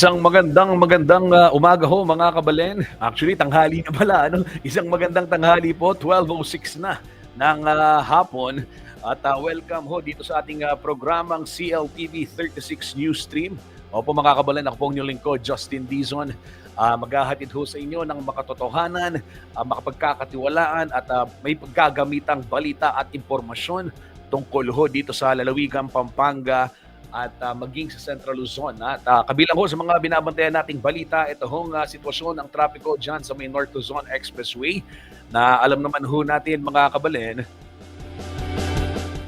Isang magandang magandang ah, umaga ho mga kabalen. Actually, tanghali na pala. Ano? Isang magandang tanghali po, 12.06 na ng ah, hapon. At ah, welcome ho dito sa ating ah, programang CLTV 36 News Stream. Opo mga kabalen, ako po ang inyong lingkod, Justin Dizon. Ah, maghahatid ho sa inyo ng makatotohanan, ah, makapagkakatiwalaan at ah, may pagkagamitang balita at impormasyon tungkol ho dito sa lalawigang Pampanga at ah, maging sa Central Luzon. At ah, kabilang ho sa mga binabantayan nating balita, ito hong ah, sitwasyon ng trapiko dyan sa may North Luzon Expressway na alam naman ho natin mga kabalen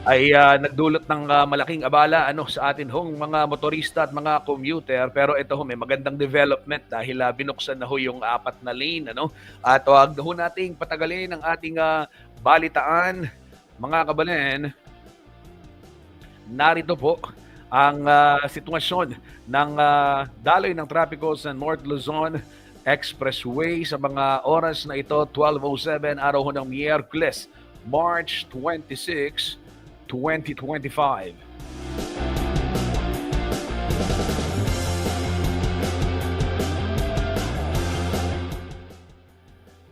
ay ah, nagdulot ng ah, malaking abala ano sa atin hong mga motorista at mga commuter. Pero ito ho may magandang development dahil ah, binuksan na ho yung apat na lane ano? At wag na ho nating patagalin ang ating ah, balitaan. Mga kabalen narito po ang ah, sitwasyon ng ah, daloy ng trapiko sa North Luzon Expressway sa mga oras na ito 12.07 araw ng Miyerkules March 26 2025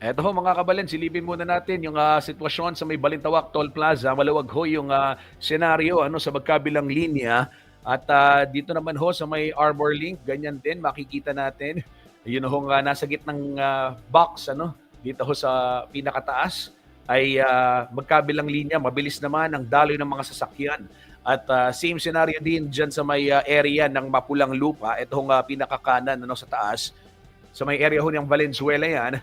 Eto ho mga kabalen, silipin muna natin yung ah, sitwasyon sa may Balintawak Toll Plaza. Maluwag ho yung ah, senaryo ano, sa magkabilang linya. At ah, dito naman ho sa may Arbor Link, ganyan din makikita natin. Yun ho nga nasa gitnang ah, box ano, dito ho sa pinakataas ay ah, magkabilang linya. Mabilis naman ang daloy ng mga sasakyan. At ah, same scenario din dyan sa may ah, area ng Mapulang Lupa. Ito hong ah, pinakakanan ano, sa taas. Sa may area ho ng Valenzuela yan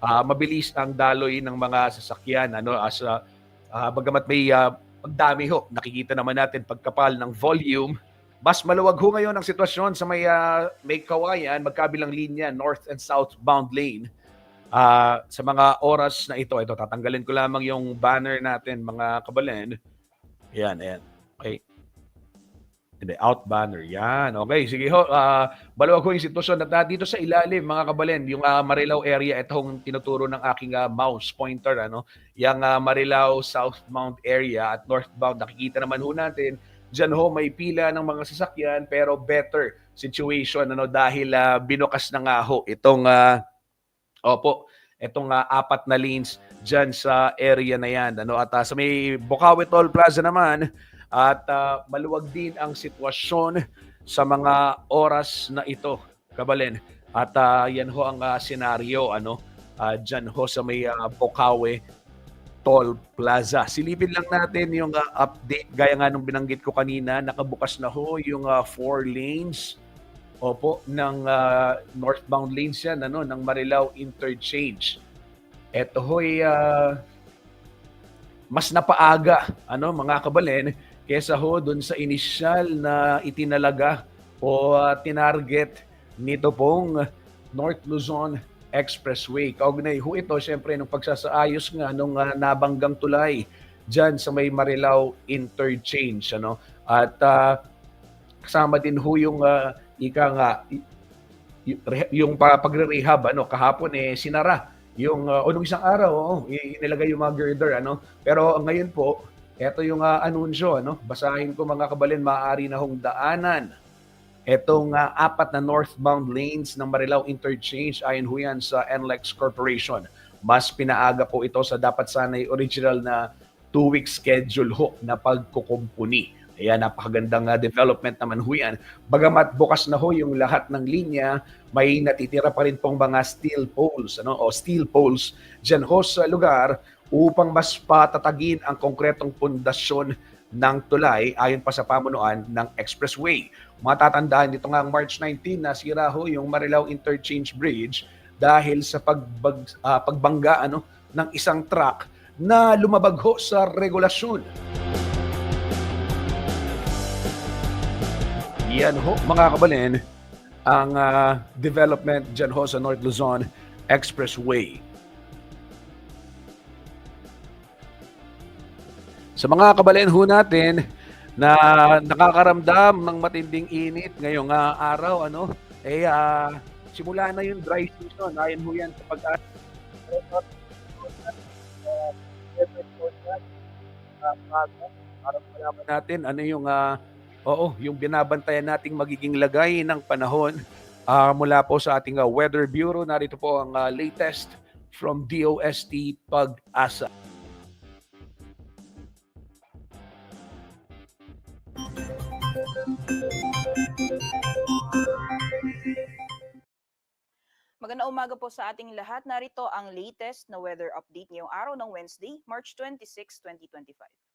ah, mabilis ang daloy ng mga sasakyan ano as ah, ah, bagamat may ah, pagdami ho. Nakikita naman natin pagkapal ng volume. Mas maluwag ho ngayon ang sitwasyon sa may ah, may kawayan magkabilang linya north and southbound lane. Ah, sa mga oras na ito ito tatanggalin ko lamang yung banner natin mga kabalen. Yan ayan. Okay hindi, out banner. Yan. Okay, sige ho. Ah, baluwag ko yung sitwasyon. At ah, dito sa ilalim, mga kabalen, yung ah, Marilao area, itong tinuturo ng aking ah, mouse pointer. Ano? Yung ah, Marilao southbound area at northbound, nakikita naman ho natin, dyan ho may pila ng mga sasakyan pero better situation ano dahil ah, binukas na nga ho itong ah, opo itong ah, apat na lanes dyan sa area na yan ano at ah, sa may Bukawi Toll Plaza naman at ah, maluwag din ang sitwasyon sa mga oras na ito, Kabalen. At ah, yan ho ang ah, senaryo ano, ah, dyan ho sa may uh, Bokawe Toll Plaza. Silipin lang natin yung ah, update gaya nga nung binanggit ko kanina, nakabukas na ho yung ah, four lanes Opo, ng ah, northbound lanes yan, ano, ng Marilao Interchange. Ito ho'y ah, mas napaaga, ano, mga kabalen, kesa ho dun sa inisyal na itinalaga o ah, tinarget nito pong North Luzon Expressway. Kaugnay ho ito, syempre, nung pagsasaayos nga nung ah, nabanggang tulay dyan sa may Marilao Interchange. Ano? At ah, kasama din ho yung ah, ika nga, yung pa- pagre-rehab, ano, kahapon eh, sinara yung uh, o nung isang araw, i- inilagay yung mga girder, ano. Pero ngayon po, eto yung ah, anunsyo, ano. Basahin ko mga kabalin, maaari na hong daanan etong ah, apat na northbound lanes ng Marilao Interchange ayon ho yan sa NLEX Corporation. Mas pinaaga po ito sa dapat sana'y original na two-week schedule ho na pagkukumpuni. Ayan, napakagandang ah, development naman ho yan. Bagamat bukas na ho yung lahat ng linya, may natitira pa rin pong mga steel poles ano, o steel poles dyan ho sa lugar upang mas patatagin ang konkretong pundasyon ng tulay ayon pa sa pamunuan ng expressway. Matatandaan dito nga March 19 na sira ho yung Marilao Interchange Bridge dahil sa pagbag, ah, pagbangga ano, ng isang truck na lumabag ho sa regulasyon. Yan ho, mga kabalin, ang ah, development dyan ho sa North Luzon Expressway. Sa mga kabalin ho natin na nakakaramdam ng matinding init ngayong ah, araw, ano, eh, ah, simula na yung dry season. Ayon ho yan sa pag para malaman natin ano yung ah, oo, yung binabantayan nating magiging lagay ng panahon Ah, mula po sa ating ah, Weather Bureau, narito po ang ah, latest from DOST Pag-asa. Magandang umaga po sa ating lahat. Narito ang latest na weather update ngayong araw ng Wednesday, March 26, 2025.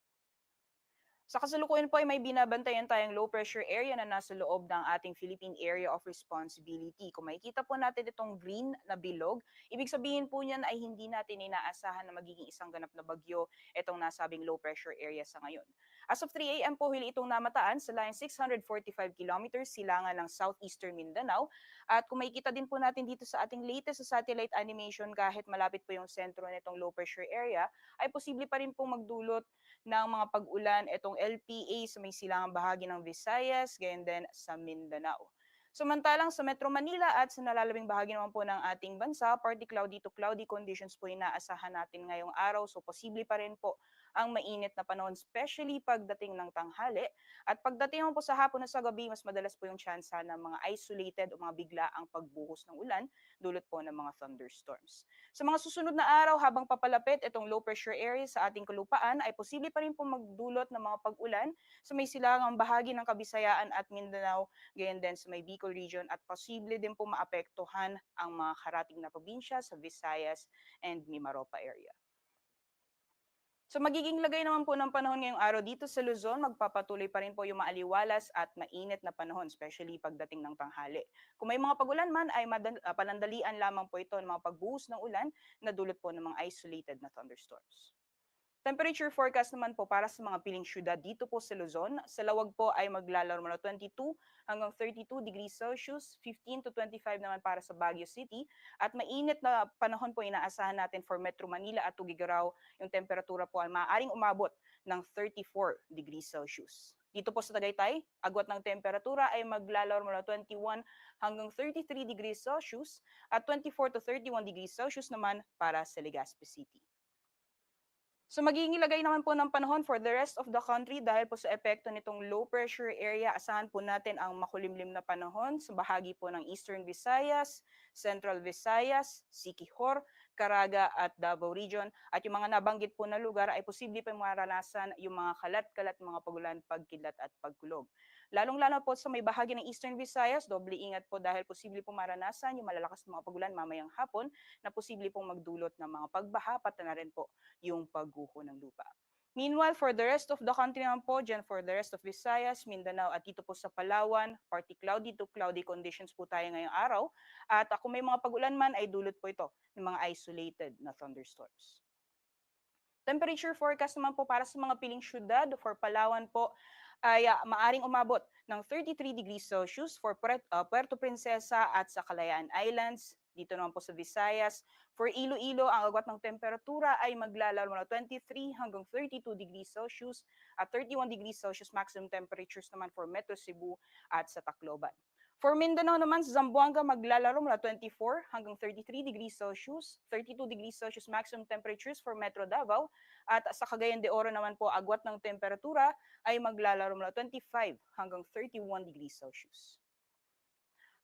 Sa kasalukuyan po ay may binabantayan tayong low pressure area na nasa loob ng ating Philippine Area of Responsibility. Kung makikita po natin itong green na bilog, ibig sabihin po niyan ay hindi natin inaasahan na magiging isang ganap na bagyo itong nasabing low pressure area sa ngayon. As of 3 a.m. po huli itong namataan sa line 645 kilometers silangan ng southeastern Mindanao. At kung makikita din po natin dito sa ating latest sa satellite animation kahit malapit po yung sentro nitong low pressure area, ay posible pa rin pong magdulot ng mga pag-ulan itong LPA sa may silangang bahagi ng Visayas, gayon din sa Mindanao. Samantalang sa Metro Manila at sa nalalabing bahagi naman po ng ating bansa, partly cloudy to cloudy conditions po inaasahan natin ngayong araw. So posible pa rin po ang mainit na panahon, especially pagdating ng tanghali. At pagdating po sa hapon na sa gabi, mas madalas po yung tsansa ng mga isolated o mga bigla ang pagbuhos ng ulan, dulot po ng mga thunderstorms. Sa mga susunod na araw, habang papalapit itong low pressure area sa ating kalupaan, ay posible pa rin po magdulot ng mga pag-ulan sa may silangang bahagi ng Kabisayaan at Mindanao, gayon din sa may Bicol region at posible din po maapektuhan ang mga karating na probinsya sa Visayas and Mimaropa area. So magiging lagay naman po ng panahon ngayong araw dito sa Luzon, magpapatuloy pa rin po yung maaliwalas at mainit na panahon, especially pagdating ng tanghali. Kung may mga pagulan man, ay madal- ah, panandalian lamang po ito ng mga pagbuhos ng ulan na dulot po ng mga isolated na thunderstorms. Temperature forecast naman po para sa mga piling syudad dito po sa Luzon. Sa lawag po ay maglalaro mula 22 hanggang 32 degrees Celsius, 15 to 25 naman para sa Baguio City. At mainit na panahon po inaasahan natin for Metro Manila at Tugigaraw. Yung temperatura po ay maaaring umabot ng 34 degrees Celsius. Dito po sa Tagaytay, agwat ng temperatura ay maglalaro mula 21 hanggang 33 degrees Celsius at 24 to 31 degrees Celsius naman para sa Legazpi City. So magiging ilagay naman po ng panahon for the rest of the country dahil po sa epekto nitong low pressure area, asahan po natin ang makulimlim na panahon sa bahagi po ng Eastern Visayas, Central Visayas, Siquijor, Caraga at Davao Region. At yung mga nabanggit po na lugar ay posible pa maranasan yung mga kalat-kalat mga pagulan, pagkidlat at pagkulog. Lalong-lalo po sa may bahagi ng Eastern Visayas, doble ingat po dahil posible po maranasan yung malalakas na mga pagulan mamayang hapon na posible pong magdulot ng mga pagbaha pati na rin po yung pagguho ng lupa. Meanwhile, for the rest of the country naman po, dyan for the rest of Visayas, Mindanao at dito po sa Palawan, partly cloudy to cloudy conditions po tayo ngayong araw. At kung may mga pag-ulan man, ay dulot po ito ng mga isolated na thunderstorms. Temperature forecast naman po para sa mga piling syudad for Palawan po ay uh, maaring umabot ng 33 degrees Celsius for Puerto, Puerto Princesa at sa Kalayaan Islands. Dito naman po sa Visayas. For Iloilo, ang agwat ng temperatura ay maglalaro mula 23 hanggang 32 degrees Celsius at 31 degrees Celsius maximum temperatures naman for Metro Cebu at sa Tacloban. For Mindanao naman, sa Zamboanga maglalaro mula 24 hanggang 33 degrees Celsius, 32 degrees Celsius maximum temperatures for Metro Davao, at sa Cagayan de Oro naman po agwat ng temperatura ay maglalaro mula 25 hanggang 31 degrees Celsius.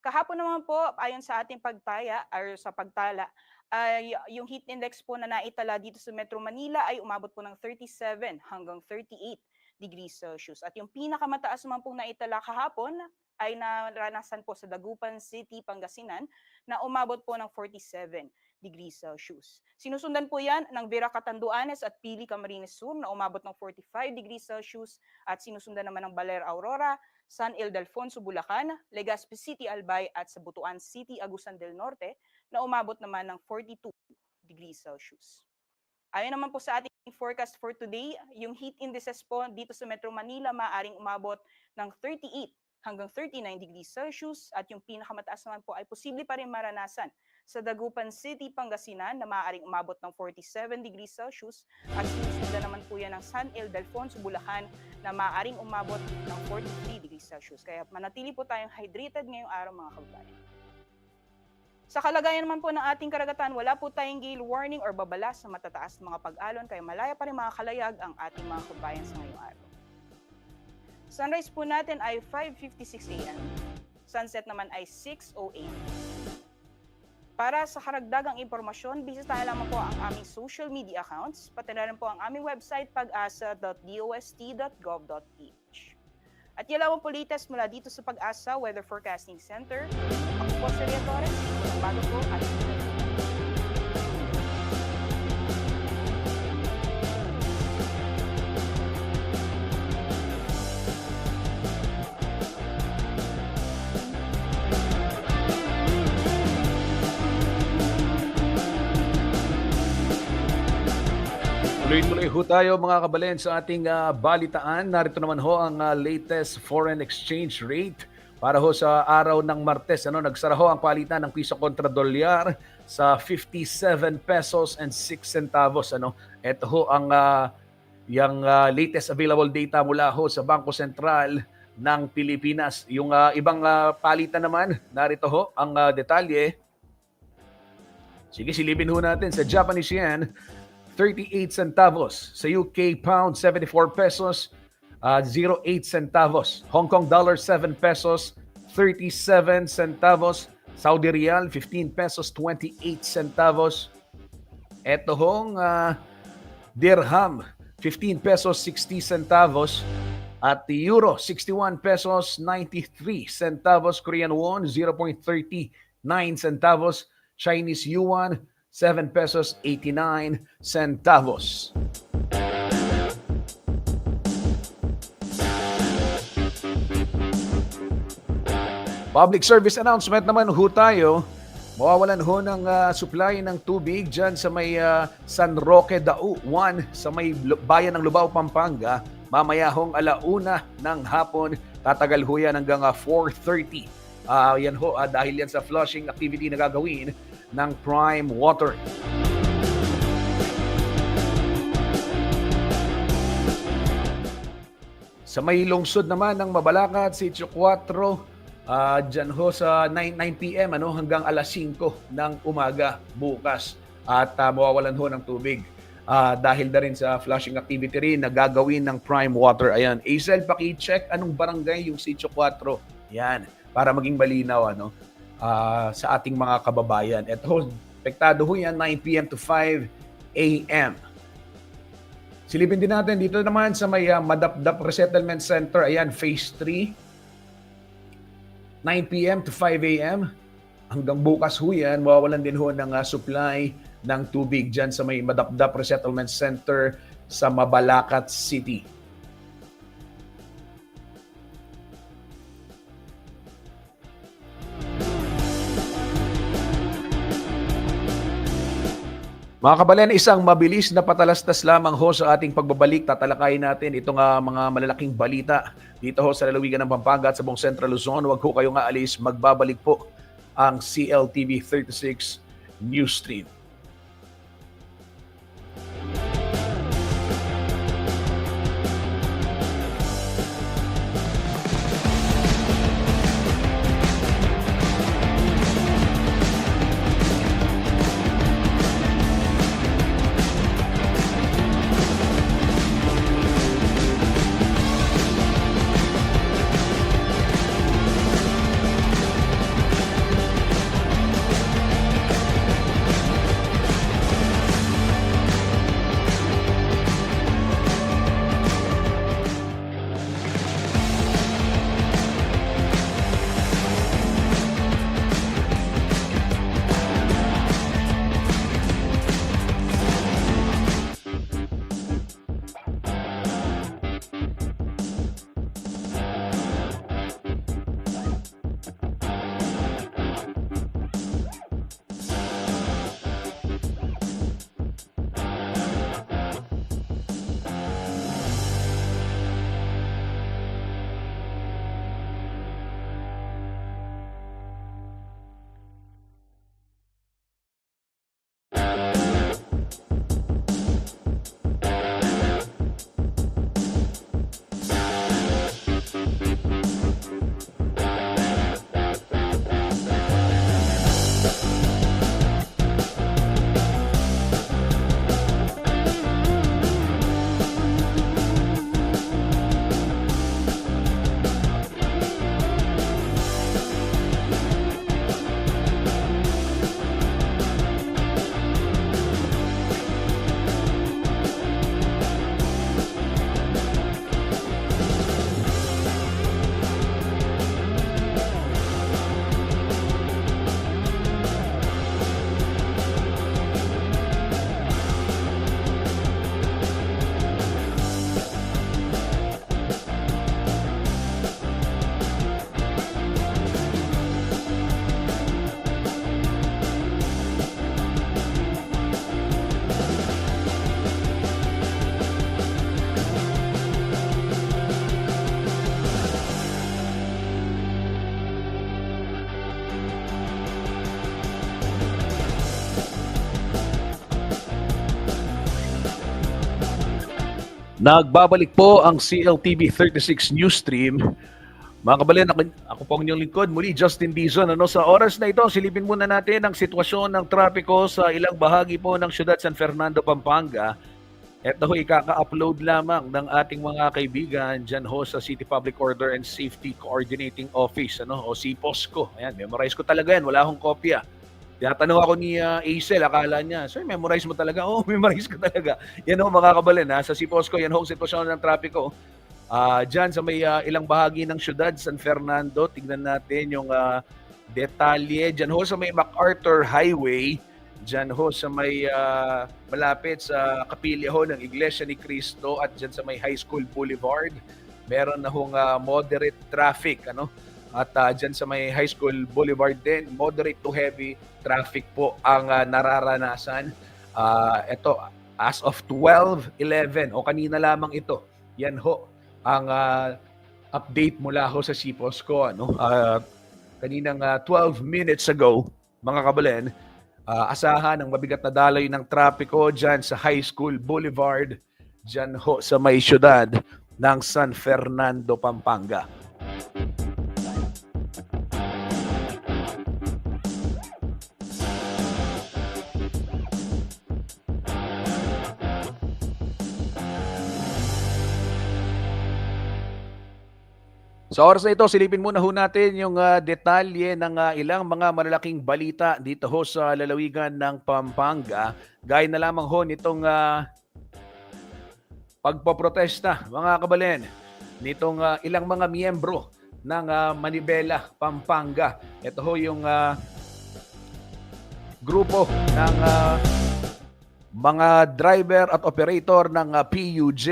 Kahapon naman po, ayon sa ating pagtaya, or sa pagtala, ay yung heat index po na naitala dito sa Metro Manila ay umabot po ng 37 hanggang 38 degrees Celsius. At yung pinakamataas naman pong naitala kahapon ay naranasan po sa Dagupan City, Pangasinan na umabot po ng 47 degrees Celsius. Sinusundan po yan ng Vera Catanduanes at Pili Camarines Sur na umabot ng 45 degrees Celsius at sinusundan naman ng Baler Aurora, San Ildefonso, Bulacan, Legazpi City, Albay at sa Butuan City, Agusan del Norte na umabot naman ng 42 degrees Celsius. Ayon naman po sa ating forecast for today, yung heat indices po dito sa Metro Manila maaring umabot ng 38 hanggang 39 degrees Celsius at yung pinakamataas naman po ay posible pa rin maranasan sa Dagupan City, Pangasinan na maaaring umabot ng 47 degrees Celsius at sinusundan naman po yan ng San Ildefonso, Bulacan na maaaring umabot ng 43 degrees Celsius. Kaya manatili po tayong hydrated ngayong araw mga kababayan. Sa kalagayan naman po ng ating karagatan, wala po tayong gale warning or babala sa matataas na mga pag-alon kaya malaya pa rin mga kalayag ang ating mga kabayan sa ngayong araw. Sunrise po natin ay 5.56 a.m. Sunset naman ay 6.08. Para sa karagdagang impormasyon, bisitahin lamang po ang aming social media accounts, pati na rin po ang aming website pag-asa.dost.gov.ph. At yan lamang po latest mula dito sa Pag-asa Weather Forecasting Center. Ako po si Ria Torres, bago po at Tuloy-tuloy ho tayo mga kabalen sa ating ah, balitaan. Narito naman ho ang ah, latest foreign exchange rate para ho sa araw ng Martes. Ano, nagsara ho ang palitan ng piso kontra dolyar sa 57 pesos and 6 centavos. Ano, ito ho ang ah, yung ah, latest available data mula ho sa Bangko Sentral ng Pilipinas. Yung ah, ibang ah, palitan naman, narito ho ang ah, detalye. Sige, silipin ho natin sa Japanese yen. 38 centavos. Sa UK pound, 74 pesos, uh, 08 centavos. Hong Kong dollar, 7 pesos, 37 centavos. Saudi Riyal, 15 pesos, 28 centavos. Ito hong uh, dirham, 15 pesos, 60 centavos. At the euro, 61 pesos, 93 centavos. Korean won, 0.39 centavos. Chinese yuan, 7 pesos 89 centavos. Public service announcement naman ho tayo. Mawawalan ho ng ah, supply ng tubig dyan sa may ah, San Roque Dao 1 sa may bayan ng Lubao, Pampanga. Mamaya hong alauna ng hapon. Tatagal ho yan hanggang ah, 4.30. Ah, yan ho, ah, dahil yan sa flushing activity na gagawin ng Prime Water. Sa may lungsod naman ng Mabalacat, Sitio 4, ah dyan ho sa 9, 9 p.m. Ano, hanggang alas 5 ng umaga bukas. At ah, mawawalan ho ng tubig. Ah, dahil na rin sa flushing activity rin na gagawin ng Prime Water. Ayan. Azel, paki-check anong barangay yung Sitio 4. Yan. Para maging malinaw ano, ah, sa ating mga kababayan. Ito, pektado ho yan 9 p.m. to 5 a.m. Silipin din natin dito naman sa may uh, Madapdap Resettlement Center, ayan, Phase 3. 9 p.m. to 5 a.m. Hanggang bukas ho yan, mawawalan din ho ng uh, supply ng tubig dyan sa may Madapdap Resettlement Center sa Mabalacat City. Mga kabalen, isang mabilis na patalastas lamang ho sa ating pagbabalik. Tatalakayin natin itong ah, mga malalaking balita dito ho sa lalawigan ng Pampanga at sa buong Central Luzon. Huwag ho kayong aalis. Magbabalik po ang CLTV 36 News Stream. Nagbabalik po ang CLTV 36 News Stream. Mga kabalan, ako, ako po ang inyong lingkod. Muli, Justin Dizon. Ano, sa oras na ito, silipin muna natin ang sitwasyon ng trapiko sa ilang bahagi po ng siyudad San Fernando, Pampanga. Ito ho, ikaka-upload lamang ng ating mga kaibigan dyan ho sa City Public Order and Safety Coordinating Office, ano, o CPOSCO. Ayan, memorize ko talaga yan. Wala akong kopya. Tinatanong ako ni uh, Acel, akala niya, Sir, memorize mo talaga? Oh, memorize ko talaga. Yan ho, mga kabalin, ha? sa CPOSCO, yan ho ang sitwasyon ng trapiko. Ah, diyan sa may ah, ilang bahagi ng syudad San Fernando, tingnan natin yung ah, detalye. Diyan ho sa may MacArthur Highway, diyan ho sa may ah, malapit sa kapilya ho ng Iglesia ni Cristo at diyan sa may High School Boulevard, meron na hong ah, moderate traffic, ano? At ah, diyan sa may High School Boulevard din, moderate to heavy traffic po ang ah, nararanasan. Ah, ito as of 12:11 o kanina lamang ito. Yan ho ang ah, update mula ho sa CPOSCO ano Ah, kaninang ah, 12 minutes ago mga kabalen ah, asahan ang mabigat na daloy ng trapiko diyan sa High School Boulevard diyan ho sa may syudad ng San Fernando, Pampanga. Sa oras na ito, silipin muna ho natin yung ah, detalye ng ah, ilang mga malalaking balita dito ho sa lalawigan ng Pampanga. Gaya na lamang ho nitong ah, pagpoprotesta, mga kabalen, nitong ah, ilang mga miyembro ng ah, Manibela, Pampanga. Ito ho yung ah, grupo ng ah, mga driver at operator ng ah, PUJ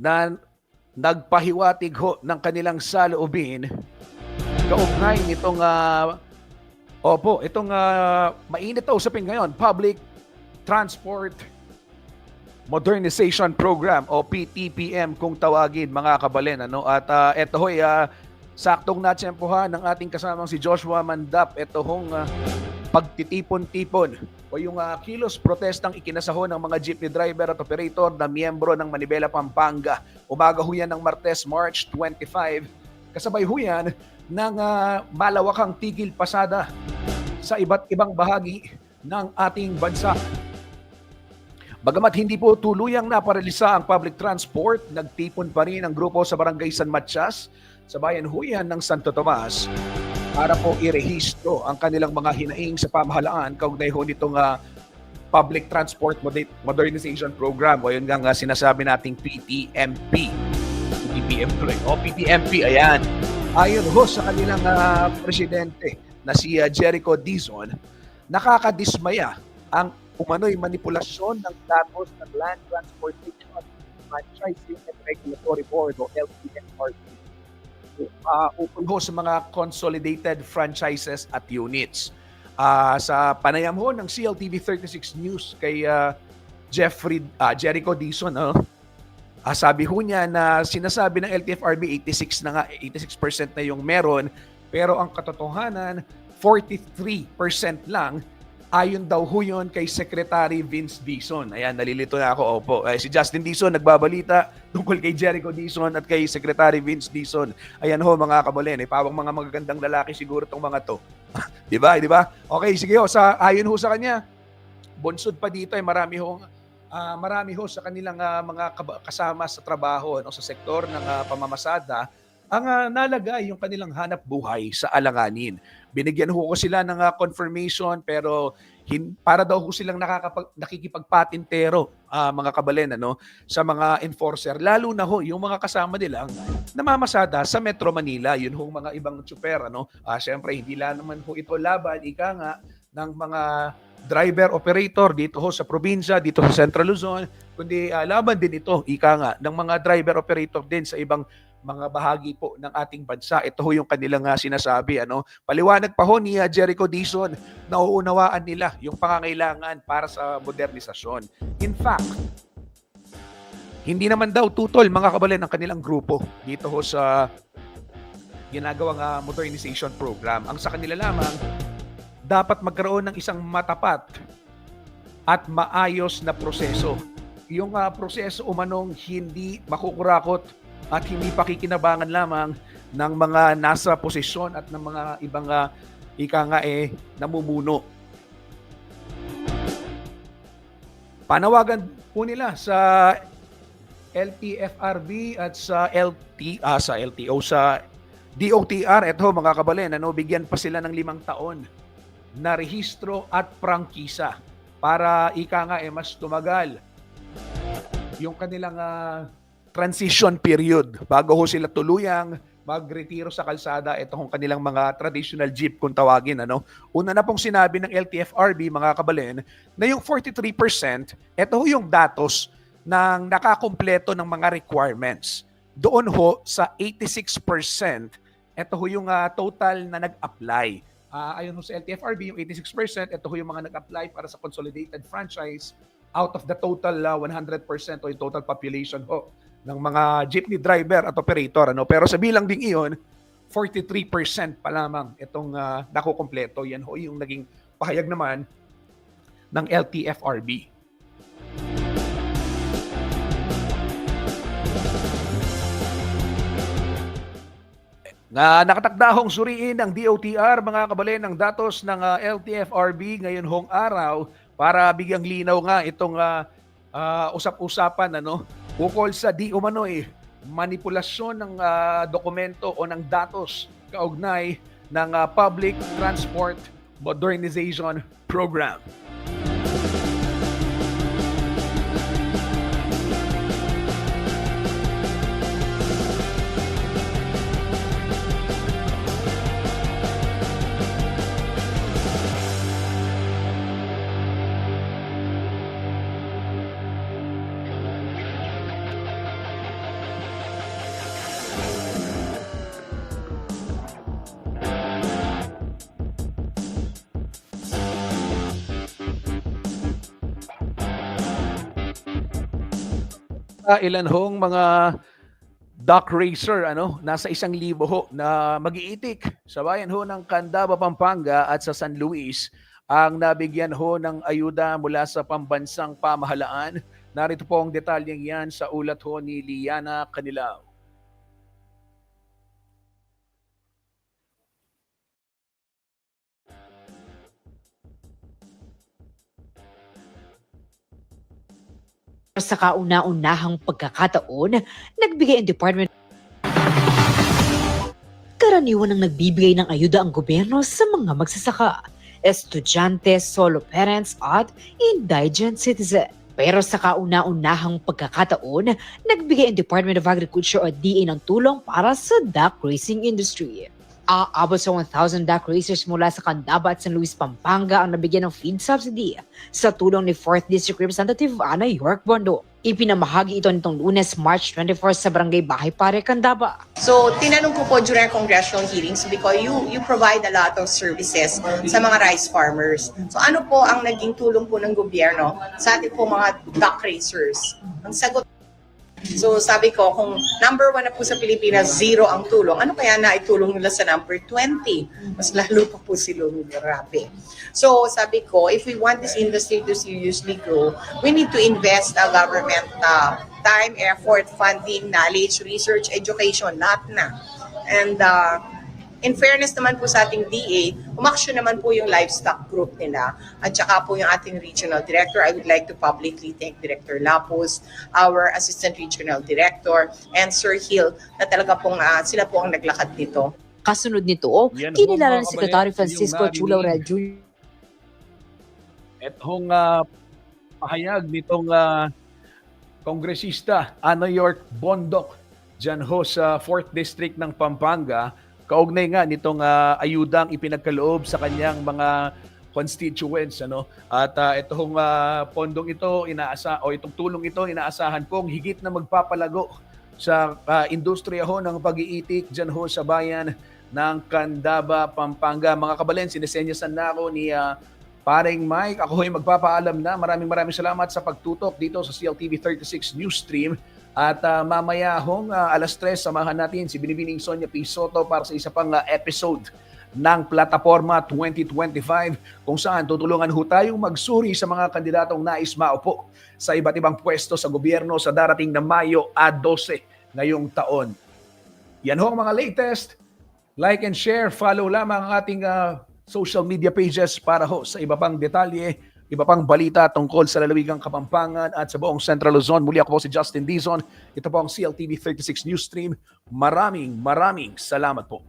na nagpahiwatig ho ng kanilang saloobin. Kaugnay nitong ah, opo, itong ah, mainit na usapin ngayon, Public Transport Modernization Program o PTPM kung tawagin mga kabalen ano? At ah, ito ho'y ah, saktong natsempohan ng ating kasamang si Joshua Mandap. Ito hong ah, pagtitipon-tipon o yung ah, kilos protestang ikinasahon ng mga jeepney driver at operator na miyembro ng Manibela Pampanga. Umaga ho yan ng Martes, March 25. Kasabay ho yan ng ah, malawakang tigil pasada sa iba't ibang bahagi ng ating bansa. Bagamat hindi po tuluyang naparalisa ang public transport, nagtipon pa rin ang grupo sa barangay San Matias sa bayan Huyan ng Santo Tomas para po irehistro ang kanilang mga hinaing sa pamahalaan kaugnay ho nitong ah, Public Transport Moder- Modernization Program o yun nga sinasabi nating PTMP. PTM tuloy. O PTMP, ayan. Ayon ho sa kanilang ah, presidente na si ah, Jericho Dizon, nakakadismaya ang umano'y manipulasyon ng datos ng Land Transportation Franchising and Regulatory Board o LTFRB uh, ukol ho sa mga consolidated franchises at units. Ah, sa panayam ho ng CLTV 36 News kay ah, Jeffrey ah, Jericho Dizon, no? Ah, sabi ho niya na sinasabi ng LTFRB 86 na nga 86% na yung meron pero ang katotohanan 43% lang ayon daw ho yun kay Secretary Vince Dizon. Ayan, nalilito na ako. Opo. Eh, si Justin Dizon nagbabalita tungkol kay Jericho Dizon at kay Secretary Vince Dizon. Ayan ho mga kabolen, eh, pawang mga magagandang lalaki siguro tong mga to. 'Di ba? 'Di ba? Okay, sige ho, sa ayon ho sa kanya. Bonsod pa dito ay marami ho ah, marami ho sa kanilang ah, mga kasama sa trabaho no sa sektor ng ah, pamamasada ang ah, nalagay yung kanilang hanap buhay sa alanganin. Binigyan ho ko sila ng ah, confirmation pero hin- para daw ho silang nakakapag, nakikipagpatintero ah, mga kabalen ano sa mga enforcer. Lalo na ho yung mga kasama nilang namamasada sa Metro Manila. Yun ho mga ibang tsuper ano. Ah, syempre hindi lang naman ho ito laban ika nga ng mga driver operator dito ho sa probinsya dito sa Central Luzon kundi ah, laban din ito ika nga ng mga driver operator din sa ibang mga bahagi po ng ating bansa. Ito ho yung kanilang ah, sinasabi. Ano? Paliwanag pa ho ni ah, Jericho Dizon na uunawaan nila yung pangangailangan para sa modernisasyon. In fact, hindi naman daw tutol mga kabalan ng kanilang grupo dito ho sa ginagawang ah, modernization program. Ang sa kanila lamang, dapat magkaroon ng isang matapat at maayos na proseso. Yung ah, proseso umanong hindi makukurakot at hindi pakikinabangan lamang ng mga nasa posisyon at ng mga ibang ah, ika nga eh namumuno. Panawagan po nila sa LTFRB at sa LT ah, sa LTO sa DOTR ito mga kabalen ano bigyan pa sila ng limang taon na rehistro at prangkisa para ika nga eh mas tumagal yung kanilang ah, transition period bago ho sila tuluyang magretiro sa kalsada ito kung kanilang mga traditional jeep kung tawagin ano una na pong sinabi ng LTFRB mga kabalen na yung 43% ito ho yung datos ng nakakumpleto ng mga requirements. Doon ho sa 86%, ito ho yung ah, total na nag-apply. Ah, ayon ho sa LTFRB, yung 86%, ito ho yung mga nag-apply para sa consolidated franchise out of the total ah, 100% o yung total population ho ng mga jeepney driver at operator. Ano? Pero sa bilang ding iyon, 43% pa lamang itong uh, nakukompleto. Yan ho yung naging pahayag naman ng LTFRB. na nakatakdahong suriin ng DOTR mga kabalen ng datos ng ah, LTFRB ngayon hong araw para bigyang linaw nga itong ah, ah, usap-usapan ano ukol sa di umano eh manipulasyon ng ah, dokumento o ng datos kaugnay ng ah, Public Transport Modernization Program. Ah, ilan hong mga duck racer ano nasa isang libo ho na magiitik sa bayan ho ng Candaba, Pampanga at sa San Luis ang nabigyan ho ng ayuda mula sa pambansang pamahalaan. Narito po ang detalyeng yan sa ulat ho ni Liana Canilao. Sa kauna-unahang pagkakataon, nagbigay ang Department Karaniwan ang nagbibigay ng ayuda ang gobyerno sa mga magsasaka, estudyante, solo parents at indigent citizen. Pero sa kauna-unahang pagkakataon, nagbigay ang Department of Agriculture o DA ng tulong para sa duck racing industry. Aabot sa 1,000 duck racers mula sa Candaba at San Luis, Pampanga ang nabigyan ng feed subsidy sa tulong ni 4th District Representative Ana York Bondo. Ipinamahagi ito nitong lunes, March 24 sa Barangay Bahay Pare, Candaba. So, tinanong ko po during congressional hearings because you you provide a lot of services sa mga rice farmers. So, ano po ang naging tulong po ng gobyerno sa ating po mga duck raisers? Ang sagot So sabi ko, kung number one na po sa Pilipinas, zero ang tulong, ano kaya na itulong nila sa number 20? Mas lalo pa po sila grabe. So sabi ko, if we want this industry to seriously grow, we need to invest a government uh, time, effort, funding, knowledge, research, education, lahat na. And uh, in fairness naman po sa ating DA, umaksyon naman po yung livestock group nila at saka po yung ating regional director. I would like to publicly thank Director Lapos, our assistant regional director, and Sir Hill na talaga pong ah, sila po ang naglakad nito. Kasunod nito, kinilala mga ni Secretary Francisco yung Chula narinig. Jr. Itong ah, pahayag nitong ah, kongresista Ana York Bondok dyan ho sa 4th District ng Pampanga kaugnay nga nitong ah, ayudang ipinagkaloob sa kanyang mga constituents ano at ah, itong ah, pondong ito inaasa o itong tulong ito inaasahan kong higit na magpapalago sa ah, industriya ho ng pag-iitik dyan ho sa bayan ng Candaba, Pampanga. Mga kabalen, sinesenyasan na ako ni ah, Paring Mike, ako ay magpapaalam na. Maraming maraming salamat sa pagtutok dito sa CLTV 36 News Stream. At ah, mamaya hong ah, alas 3, samahan natin si Binibining Sonia P. Para sa isa pang ah, episode ng Plataforma 2025 kung saan tutulungan ho tayong magsuri sa mga kandidatong nais maupo sa iba't ibang pwesto sa gobyerno sa darating na Mayo a 12 ngayong taon. Yan ho ang mga latest. Like and share, follow lamang ang ating ah, social media pages para ho sa iba pang detalye, iba pang balita tungkol sa lalawigang Kapampangan at sa buong Central Luzon. Muli ako po si Justin Dizon. Ito po ang CLTV 36 News Stream. Maraming maraming salamat po.